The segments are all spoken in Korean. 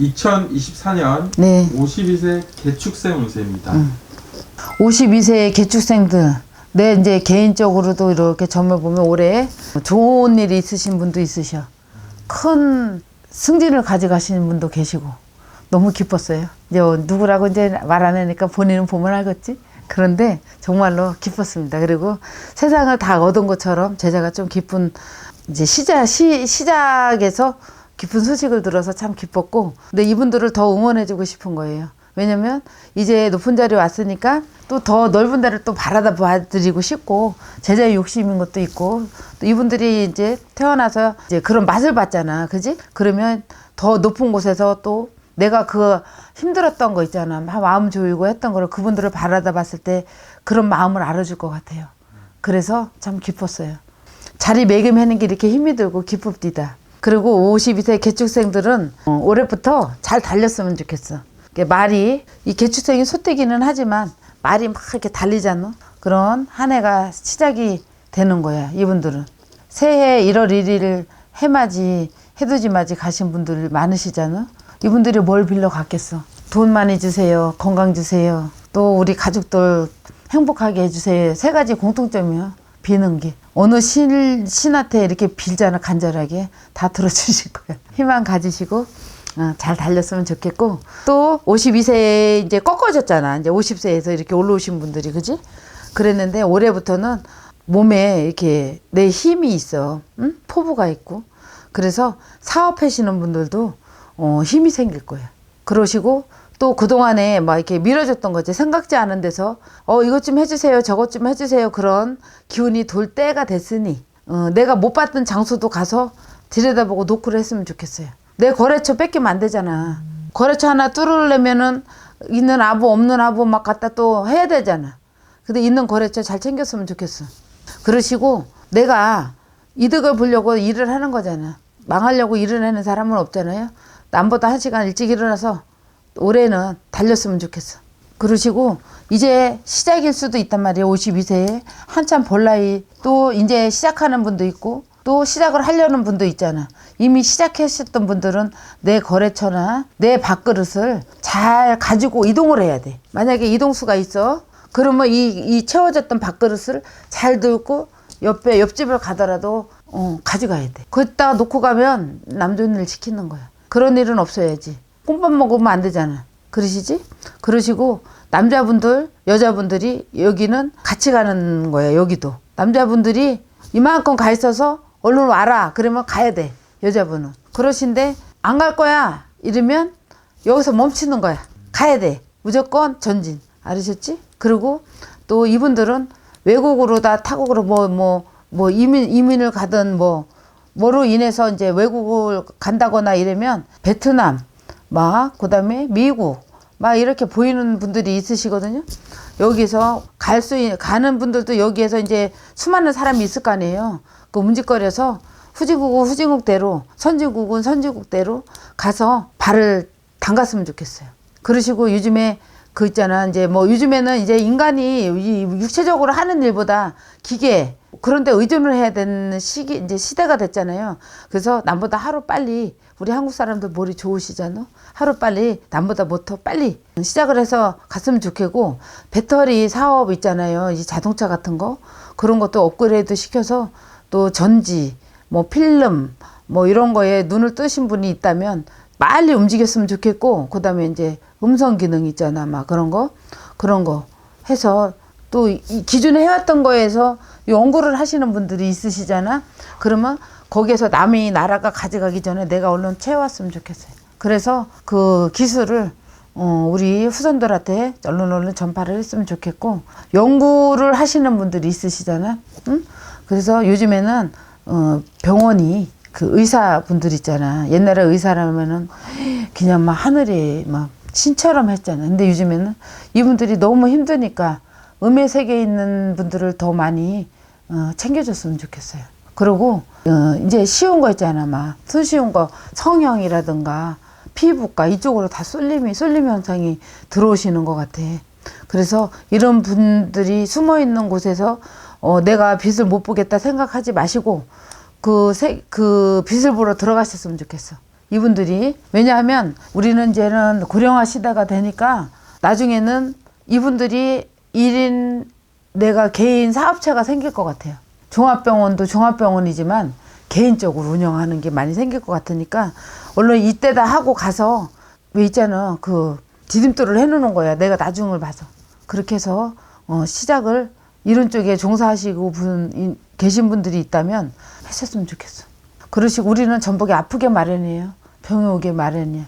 2024년 네. 52세 개축생 운세입니다. 52세의 개축생들. 내 이제 개인적으로도 이렇게 점을 보면 올해 좋은 일이 있으신 분도 있으셔. 큰 승진을 가져가시는 분도 계시고 너무 기뻤어요. 이제 누구라고 이제 말 안 하니까 본인은 보면 알겠지. 그런데 정말로 기뻤습니다. 그리고 세상을 다 얻은 것처럼 제자가 좀 기쁜 이제 시작 시, 시작에서 기쁜 소식을 들어서 참 기뻤고 근데 이분들을 더 응원해주고 싶은 거예요. 왜냐면 이제 높은 자리에 왔으니까 또 더 넓은 데를 또 바라다 봐드리고 싶고 제자의 욕심인 것도 있고 또 이분들이 이제 태어나서 이제 그런 맛을 봤잖아. 그지? 그러면 더 높은 곳에서 또 내가 그 힘들었던 거 있잖아. 막 마음 조이고 했던 거를 그분들을 바라다 봤을 때 그런 마음을 알아줄 것 같아요. 그래서 참 기뻤어요. 자리 매김하는 게 이렇게 힘이 들고 기쁩디다. 그리고 52세 개축생들은 어, 올해부터 잘 달렸으면 좋겠어. 말이 이 개축생이 소떼기는 하지만 말이 막 이렇게 달리잖아. 그런 한 해가 시작이 되는 거야. 이분들은 새해 1월 1일 해맞이 해돋이맞이 가신 분들 많으시잖아. 이분들이 뭘 빌려 갔겠어. 돈 많이 주세요. 건강 주세요. 또 우리 가족들 행복하게 해주세요. 세 가지 공통점이요. 비는 게. 어느 신, 신한테 이렇게 빌잖아, 간절하게. 다 들어주실 거야. 희망 가지시고, 어, 잘 달렸으면 좋겠고. 또, 52세에 이제 꺾어졌잖아. 이제 50세에서 이렇게 올라오신 분들이, 그지? 그랬는데, 올해부터는 몸에 이렇게 내 힘이 있어. 응? 포부가 있고. 그래서 사업하시는 분들도, 어, 힘이 생길 거야. 그러시고, 또 그동안에 막 이렇게 밀어줬던 거지. 생각지 않은 데서, 어, 이것 좀 해주세요. 저것 좀 해주세요. 그런 기운이 돌 때가 됐으니, 어, 내가 못 봤던 장소도 가서 들여다보고 노크를 했으면 좋겠어요. 내 거래처 뺏기면 안 되잖아. 거래처 하나 뚫으려면은 있는 아부, 없는 아부 막 갖다 또 해야 되잖아. 근데 있는 거래처 잘 챙겼으면 좋겠어. 그러시고 내가 이득을 보려고 일을 하는 거잖아. 망하려고 일을 하는 사람은 없잖아요. 남보다 한 시간 일찍 일어나서 올해는 달렸으면 좋겠어. 그러시고 이제 시작일 수도 있단 말이에요. 52세에 한참 볼 나이 또 이제 시작하는 분도 있고 또 시작을 하려는 분도 있잖아. 이미 시작하셨던 분들은 내 거래처나 내 밥그릇을 잘 가지고 이동을 해야 돼. 만약에 이동수가 있어. 그러면 이, 이 채워졌던 밥그릇을 잘 들고 옆에 옆집을 가더라도 어, 가져가야 돼. 거기다가 놓고 가면 남 좋은 일 시키는 거야. 그런 일은 없어야지. 꼼밥 먹으면 안 되잖아. 그러시지? 그러시고 남자분들, 여자분들이 여기는 같이 가는 거예요. 여기도. 남자분들이 이만큼 가 있어서 얼른 와라. 그러면 가야 돼. 여자분은. 그러신데 안 갈 거야. 이러면 여기서 멈추는 거야. 가야 돼. 무조건 전진. 알으셨지? 그리고 또 이분들은 외국으로 다 타국으로 뭐, 뭐, 뭐 이민, 이민을 가든 뭐, 뭐로 인해서 이제 외국을 간다거나 이러면 베트남, 막, 그 다음에 미국, 막 이렇게 보이는 분들이 있으시거든요. 여기서 갈 수, 가는 분들도 여기에서 이제 수많은 사람이 있을 거 아니에요. 그 움직거려서 후진국은 후진국대로, 선진국은 선진국대로 가서 발을 담갔으면 좋겠어요. 그러시고 요즘에 그 있잖아. 이제 뭐 요즘에는 이제 인간이 이 육체적으로 하는 일보다 기계 그런데 의존을 해야 되는 시기 이제 시대가 됐잖아요. 그래서 남보다 하루 빨리 우리 한국 사람들 머리 좋으시잖아. 하루 빨리 남보다 뭐더 빨리 시작을 해서 갔으면 좋겠고 배터리 사업 있잖아요. 이 자동차 같은 거 그런 것도 업그레이드 시켜서 또 전지 뭐 필름 뭐 이런 거에 눈을 뜨신 분이 있다면 빨리 움직였으면 좋겠고 그다음에 이제 음성 기능 있잖아 막 그런 거 그런 거 해서 또이 기존에 해왔던 거에서 연구를 하시는 분들이 있으시잖아 그러면 거기에서 남이 나라가 가져가기 전에 내가 얼른 채워왔으면 좋겠어요 그래서 그 기술을 어, 우리 후손들한테 얼른 얼른 전파를 했으면 좋겠고 연구를 하시는 분들이 있으시잖아 응? 그래서 요즘에는 어, 병원이 그 의사분들 있잖아. 옛날에 의사라면은 그냥 막 하늘이 막 신처럼 했잖아. 근데 요즘에는 이분들이 너무 힘드니까 음의 세계에 있는 분들을 더 많이 어, 챙겨줬으면 좋겠어요. 그리고 어, 이제 쉬운 거 있잖아. 막 손쉬운 거 성형이라든가 피부과 이쪽으로 다 쏠림이 쏠림 현상이 들어오시는 것 같아. 그래서 이런 분들이 숨어 있는 곳에서 어, 내가 빛을 못 보겠다 생각하지 마시고 그, 세, 그 빛을 보러 들어가셨으면 좋겠어. 이분들이 왜냐하면 우리는 이제는 고령화 시대가 되니까 나중에는 이분들이 1인 내가 개인 사업체가 생길 것 같아요. 종합병원도 종합병원이지만 개인적으로 운영하는 게 많이 생길 것 같으니까 얼른 이때다 하고 가서 왜 있잖아 그 디딤돌을 해놓는 거야 내가 나중을 봐서 그렇게 해서 어, 시작을 이런 쪽에 종사하시고 분 이- 계신 분들이 있다면 하셨으면 좋겠어. 그러시고 우리는 전복이 아프게 마련이에요. 병이 오게 마련이야.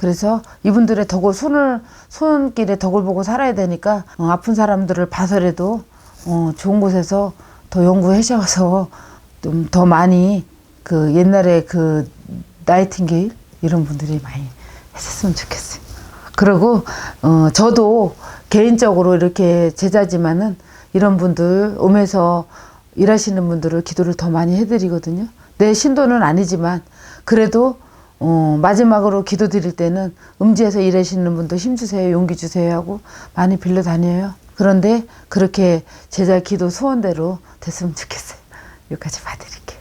그래서 이분들의 덕을 손을 손길에 덕을 보고 살아야 되니까 어, 아픈 사람들을 봐서라도 어, 좋은 곳에서 더 연구하셔서 좀 더 많이 그 옛날에 그 나이팅게일 이런 분들이 많이 했었으면 좋겠어요. 그리고 어, 저도 개인적으로 이렇게 제자지만은 이런 분들 음에서 일하시는 분들을 기도를 더 많이 해드리거든요. 내 신도는 아니지만 그래도 어, 마지막으로 기도 드릴 때는 음지에서 일하시는 분도 힘주세요, 용기 주세요 하고 많이 빌려 다녀요. 그런데 그렇게 제자 기도 소원대로 됐으면 좋겠어요. 여기까지 봐드릴게요.